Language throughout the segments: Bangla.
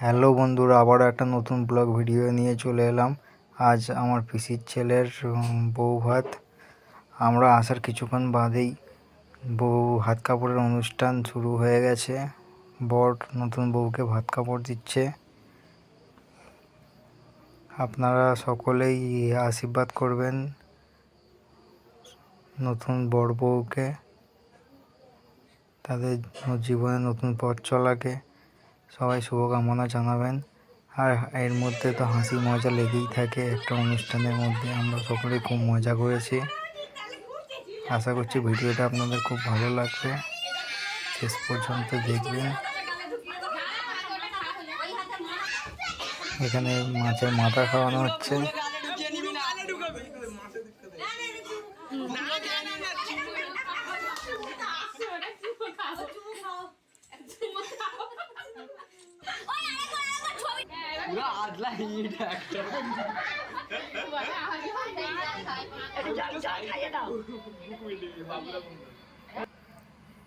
হ্যালো বন্ধুরা, আবারও একটা নতুন ব্লগ ভিডিও নিয়ে চলে এলাম। আজ আমার পিসির ছেলের বউ ভাত। আমরা আসার কিছুক্ষণ বাদেই বউ হাত কাপড়ের অনুষ্ঠান শুরু হয়ে গেছে। বর নতুন বউকে ভাত কাপড় দিচ্ছে। আপনারা সকলেই আশীর্বাদ করবেন নতুন বর বউকে। তাদের জীবনে নতুন পথ চলাকে। সবাই শুভকামনা জানাবেন। আর এর মধ্যে তো হাসি মজা লেগেই থাকে একটা অনুষ্ঠানের মধ্যে। আমরা সকলে খুব মজা করেছি। আশা করছি ভিডিওটা আপনাদের খুব ভালো লাগবে। শেষ পর্যন্ত দেখবেন। এখানে মাছের মাথা খাওয়ানো হচ্ছে।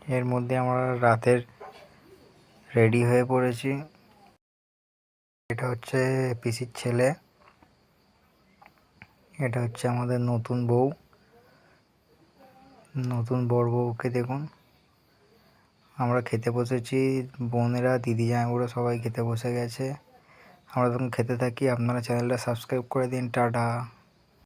এর মধ্যে আমরা রাতের রেডি হয়ে পড়েছি। এটা হচ্ছে পিসির ছেলে। এটা হচ্ছে আমাদের নতুন বউ। নতুন বর বউকে দেখুন। আমরা খেতে বসেছি। বোনেরা, দিদি জামাইবুড়ো সবাই খেতে বসে গেছে। আমরা তখন খেতে থাকি। আপনারা চ্যানেলটা সাবস্ক্রাইব করে দিন টাটা।